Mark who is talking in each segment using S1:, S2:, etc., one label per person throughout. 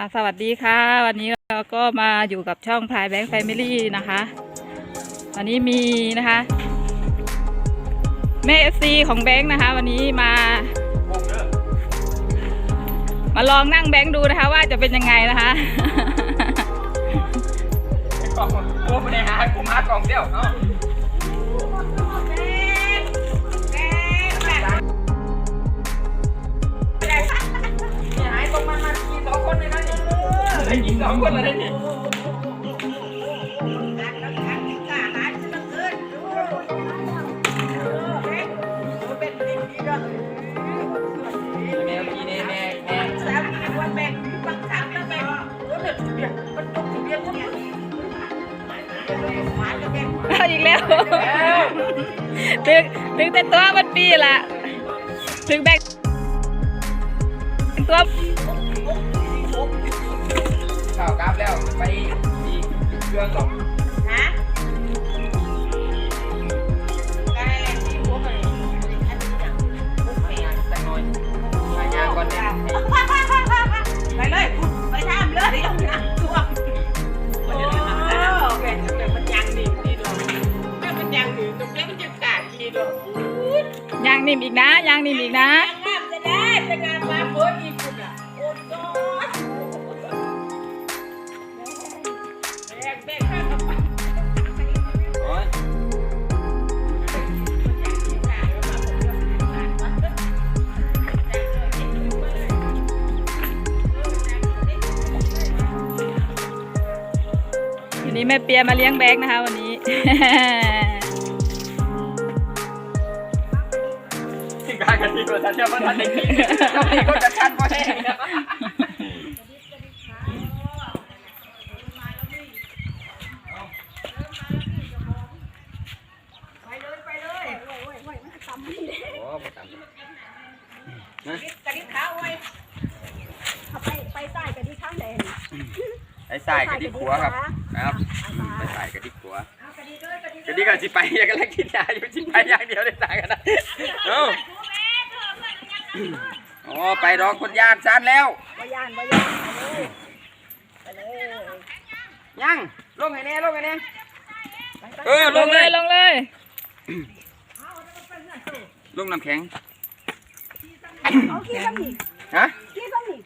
S1: ค่ะสวัสดีค่ะ วันนี้เราก็มาอยู่กับช่องพลายแบงค์แฟมิลี่นะคะ วันนี้มีนะคะ แม่เอฟซีของแบงค์นะคะ วันนี้มา มาลองนั่งแบงค์ดูนะคะ ว่าจะเป็นยังไงนะคะ
S2: กล่องกูไม่ได้หากูมากล่องเดียวเนาะ ได้กินสองคนเลยนะนี่แมวกินแม่แม่แม่
S1: เอาอีกแล้วถึงถึงแต่ตัวมันปีละถึงแบงค์ตัว
S2: ข้าวกราบแล้วไปอีเครื่องก่อนแต่น้อยมายางก่อนเนี่ย
S3: ไปเลยคุณไปทำเลยยังนักตัวโอ้แม่แต่มันยังดีดีดอกแม่มันยังดีตรงนี้มันจะกาดดีดอก
S1: ยางนิ่มอีกนะยางนิ่มอีกนะ
S3: น
S1: นี้แม่เปียมาเลี้ยงแบงค์นะคะวันนี้
S2: ที่การกันที่ตัวฉันเนี่ยมันทันได้กินต้องมีคนจะชันมาให้
S3: ไปเลยไปเลย
S2: โอ้ประจำนะ
S3: กระดิ่งขาวไว้
S4: ไปไปใส่กันที่ข้างแดน
S2: ไอ้สายกระดิกหัวครับ ครับไอ้สายกระดิกหัว กระดิกกับจิไปยังกำลังกินยาอยู่จิไปอย่างเดียวได้สายกันนะเอ้าอ๋อไปรอคนญาติชันแล้ว
S4: วายานวายานไปเลย
S2: ยังลงไงแน่ลงไงแน่เออ
S1: ล
S2: ล
S1: ง
S2: ง
S1: เล
S2: เลยย
S1: ลงเลย
S2: ลงน้ำแข็ง
S4: เอาขี้ซ้ำนี่
S2: ฮะ
S4: ขี้ซ้ำนี่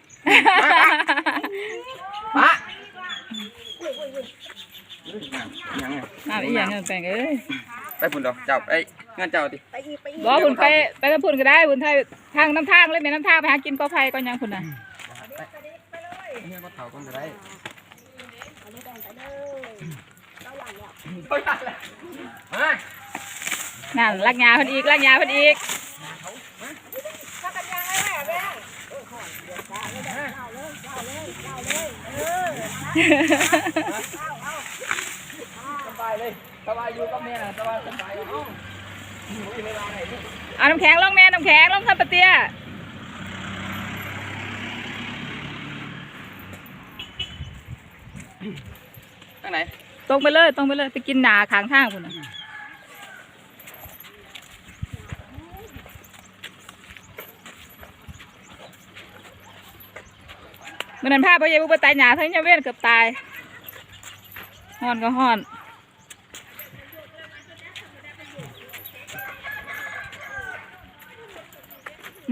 S2: ปะ
S4: อุ้ยอุ้ยอุ้ย
S2: ยังไง
S1: อ่าอีกอย่างหนึงแปลงเอ้ย
S2: ไปพุ่นดอกเจ้าไปเงินเจ้าดิ
S4: ไปอีกไปอีก
S1: บอกคุณไปไปน้ำพุ่นก็ได้คุณไทยทางน้ำทางเลยแม่น้ำทางไปหากินกอไผ่ก็ยังคุณน่ะ
S2: เงินก็เท่ากันจะได้
S4: เอาลูกแดงไปเลยเราหลังแล้ว
S2: เฮ้ยอะไรฮะ
S1: นั่นลักยาเพิ่นอีกลักยาเพิ่นอีก
S4: ถ้ากันยังไงแม่แม่เออขอน เดี๋ยวจ้าเลยเอาเลยเอาเลยเอาเลยเออ
S2: สบายเลยสบายอยู่กับแม่สบายสบายเอ้ามีเวลาไหนลูก
S1: เอาน้ำแข็งลงแม่น้ำแข็งลงทับปะเตีย
S2: ทางไหน
S1: ตรงไปเลยตรงไปเลยไปกินหนาขางทางคุณน่ะเมื่อนั้นพาไปยายบุปตายหนาทั้งยาเว้นเกือบตายฮ้อนก็ฮ้อน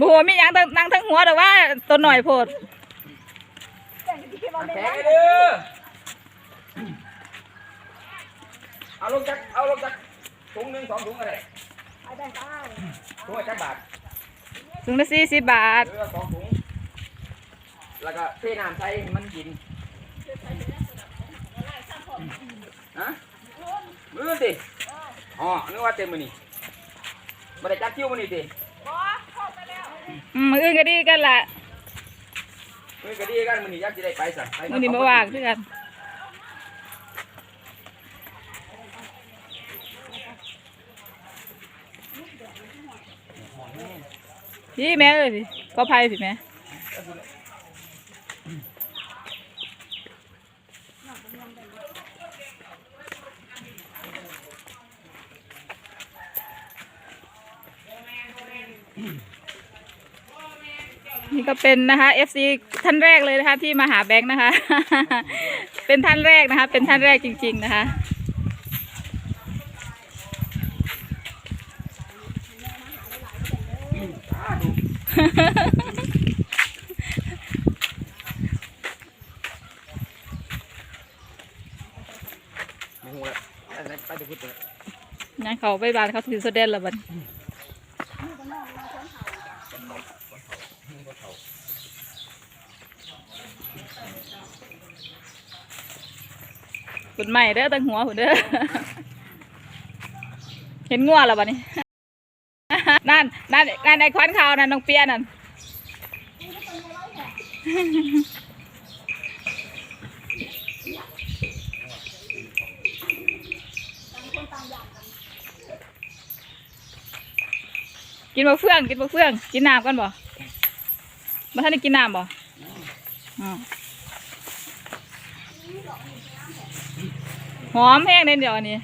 S1: บัวมีหยังตั้งนั่งทั้งหัวแต่ว่าตัวหน่อยโพด
S4: แต่งที่ว่าไม่
S2: แข็
S4: ได้
S2: งเด้อเอาลงจักเอาลงจักถุงหนึ่งสองถุงอะไร
S4: ไปแต่งไป
S2: ถุงละจักบาท
S1: ถุงละสี่สิบบาท
S2: เรือสองถุงแล้วก็เทน้ำใส่ให้มันกินฮะมือสิอ๋อนึกว่าเต็มมือนี่บ่ได้จัดคิวมือนี่สิ
S1: อื มืออื่นก็ดีกันละ
S2: มือก็ดีกันมือนี่ยากจะได้ไปสั่ไป
S1: มือนี้มาว่างคือกันพี่แม่เอ้ยพี่ก็ภัยพี่แม่ นี่ก็เป็นนะคะ FC ท่านแรกเลยนะคะ ที่มาหาแบงค์นะคะ เป็นท่านแรกนะคะ เป็นท่านแรกจริง ๆ นะคะ
S2: ไม่หูแล้วอะไรไปจะพูดเลย
S1: งั้นเขาไปบ้านเขาถือโซเดนแล้วบัด คุณใหม่เด้อตั้งหัวคุณเด้อเห็นงัวแล้วบัดนี้นั่นนั่นนั่นไอ้ควันขาวนั่นน้องเปียนั่นกินบะเฟืองกินบะเฟืองกินน้ำกันบ่มาท่านได้กินน้ำบ่อ๋อ หอมแห้งเลยเดี๋ยวอันนี้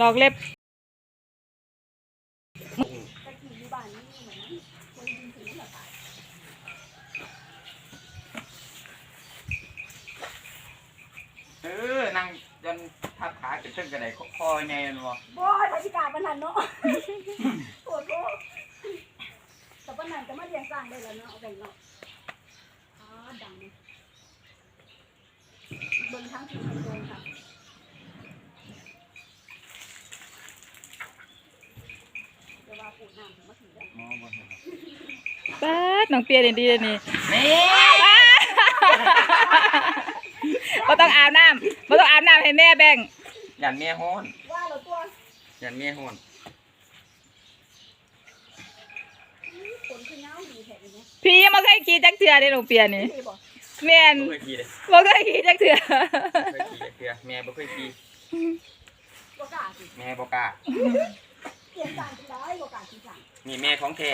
S1: ดอกเล็บ
S2: เออนั่งจนทับขาขึ้นตึ้งกันไหนคอแงนวะ
S4: โอ้ยพจิกาบันนันเนาะปวดโอ้แต่บันนันจะมาเลี้ยงสร้างได้แล้วเนาะเอาไปเนาะอ๋อดังเลยเบิ่งทั้งสี่โดนค่ะเดี๋ยวว่าปูน้ำมาถึงแล้ว
S1: ป๊าดน้องเปียเด่นดีเลยนี่
S2: นี่
S1: ก็ต้องอาบน้ำก็ต้องอาบน้ำให้แม่แบ่ง
S2: ยันเมียฮ้อน
S4: ว่าเราตัว
S2: ยันเมียฮ้อน
S4: ขนขึ้นเงาดีแท้เลยเนี่ย
S1: พี่ยังไม่เคยขี่จักเทือเลยน้องเปียนี่
S4: พี่บอก
S1: แม่น
S2: บ่เคยขี่เลย
S1: บ่เคยขี่จักเทือ
S2: เคยขี่เคือแม่บ่เคยขี่
S4: บ่กล้าสิ
S2: แม่บ่กล้า
S4: เลี้ยงสร้างจะได้บ่กล้าสิสั่ง
S2: นี่แม่ของแท้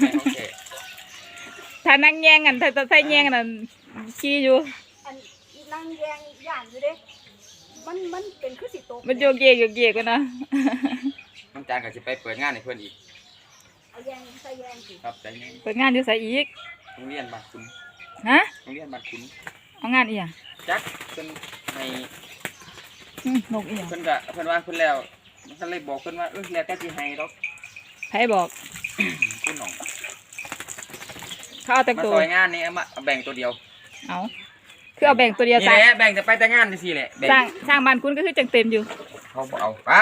S2: แม่ของแท้
S1: ถ้านั่งแย่งกันถ้าถ้าใส่แย่งกันนั่นขี่อยู่
S4: อันนั่งแยงย่านอยู่เด้ มันมันเป็นคือสิโตก
S1: มันโยกเยกโยกเยกกันนะ
S2: น้องจานก็สิไปเปิดงานให้เพิ่นอีก
S4: เอาแยงใส่แยงสิ
S2: ครับแต่นี่
S1: เปิดงานอยู่ไสอีก
S2: โรงเรียนบ้านคุณ
S1: ฮะ
S2: โรงเรียนบ้านคุณ
S1: เอางานอีหยัง
S2: จักเพิ่นให้
S1: อืมนกอีหยัง
S2: เพิ่นก็เพิ่นว่าเพิ่นแล้วเพิ่นเลยบอกเพิ่นว่าเออแล้วแต่สิให้ดอก
S1: ไผบอก
S2: คุณน้อง
S1: เขาเอาแต่
S2: มา
S1: ตัว
S2: ซอยงานนี่เอามาเอาแบ่งตัวเดียว
S1: เอาคือเอาแบ่งตัวเดียว
S2: นี่
S1: สร้าง
S2: แหละแบ่งแต่ไปแต่งานจังซี่แหละแบ่ง
S1: สร้างสร้างบ้านคุณก็คือจังเต็มอยู่
S2: เขาบ่เอาปะ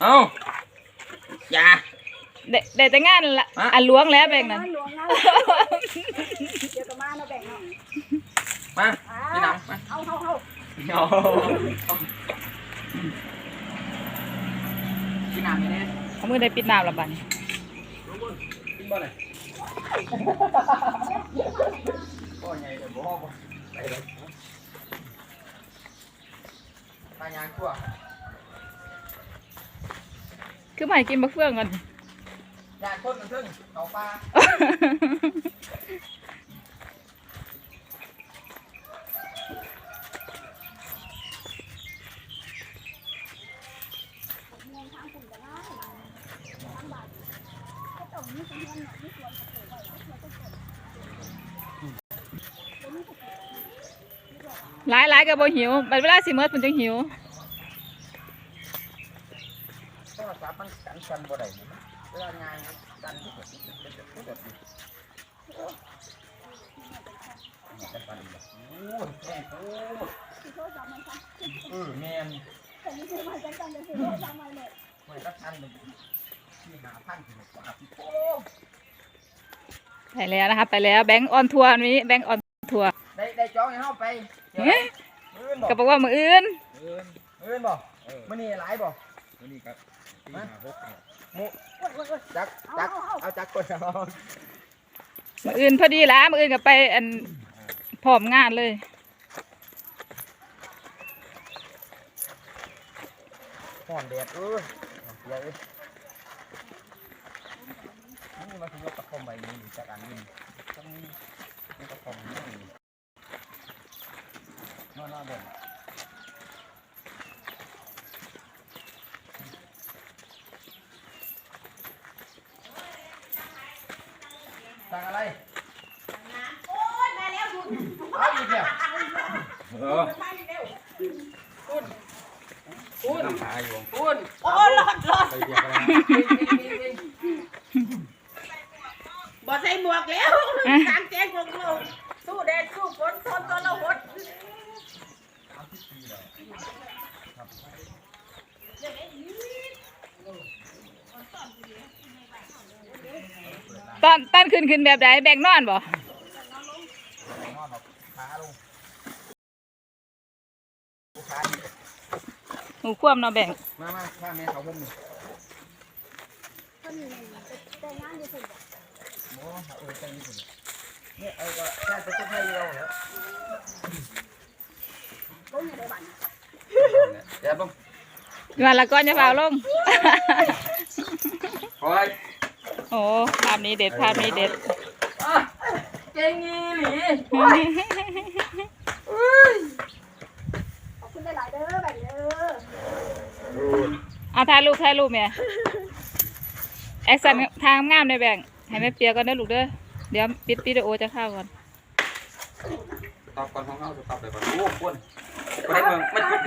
S2: เอาอย่า
S1: ได้ได้แต่งานละ
S2: ฮะ
S1: อันหลวงแล้วแบ่งนั้น
S4: หลวงนะเดี๋ยวก็มาเนาะแบ่งเนาะ
S2: มาพี่น้ำมา
S4: เอาเอาเอา
S2: เอาพี่น้ำนี่แน่
S1: เอามือได้ปิดน้ำละบัดนี้
S2: กินบ่เลยบ่ใหญ่แต่บ่บ่ไปเลยตายางคั่ว
S1: คือมาให้กินบะเฟืองก่อน
S2: ยางคนมันซึ่งเอาปลา
S1: หลายหลายก็บ่หิวบัดเวลาสิเมิดเพิ่นจังหิว
S2: โทรศัพท์มันกันกันบ่ได้นี่ เวลางานกันที่สุดที่สุดที่สุดที่สุดโอ้กันปันบ่โอ้แม่โอ้เออแม่น
S4: แต่นี่คือมาจังจังจะซื้อโทรศัพท์ใหม่เลย
S2: เมื่อสักพันหนึ่งที่หาพันถึงกว่าพี่โอ้
S1: ไปแล้วนะคะไปแล้วแบงค์ออนทัวร์วันนี้แบงค์ออนทัวร์
S2: ได้ได้จองให้เฮาไปเดี๋ยว
S1: เฮ้ย
S2: มื้ออื่นบ่
S1: ก็บอกว่ามืออื่น
S2: มื้ออื่นมื้ออื่นบ่มื้อนี้หลายบ่
S5: วันนี้ครับที่
S2: ฮะ
S5: หาพกเนี่ย
S2: ห มู
S4: โอ้ยโอ้ยโอ้ย
S2: จักจักเอาจักคนเอา
S1: มืออื่นพอดีละมืออื่นก็ไปอันพร้อมงานเลย
S2: ห่อนแดดเออเดี๋ยวเอ้ยนี่มาถึงตะคอมใบนี้จากอันนี้ต้องนี่ตะคอมนี่นอนนอนเด่น สั่งอะไร
S3: โอ้ยมาแล้วคุณ
S2: เอาอีกเนี่ยเออ
S3: มาอีกแล้ว
S2: ต้องหาอยู่
S3: คุณโอ้หลอดหลอด
S2: ไปเดียวกัน
S3: บ่ใส่หมวกแล้วกางแจ้งลงลงสู้แดดสู้ฝนทนทนละหด
S1: ตอนตั้นขึ้นขึ้นแบบไหนแบ่งนอนบ่หนูคว่ำเนาะแบ่ง
S2: มามาข้าแม่เขาผมนี่
S4: ก็มีแต่งงานอยู่สุด
S2: โอ้เออใจนี่ผมเนี่ยเออก็แค่ไปชุดให้เราเหรอ
S4: ลงอยู่ในบ้าน
S2: เดี๋ยวผม
S1: มาละก้อนจะเฝ้าลง
S2: คอย
S1: โอ้ภาพนี้เด็ดภาพนี้เด็ด
S2: เก่งอีหลี
S4: ขอบคุณหลายๆเด้อแบบเด้อ
S1: เอาถ่ายรูปถ่ายรูปเนี่ยแอคชั่นทางงามในแบ่งให้แม่เปียก่อนเด้อลูกเด้อเดี๋ยวปิดวิดีโอจะเข้าก่อน
S2: ตอบก่อนของเขาจะตอบไปก่อนโอ้คนไปเมืองมัน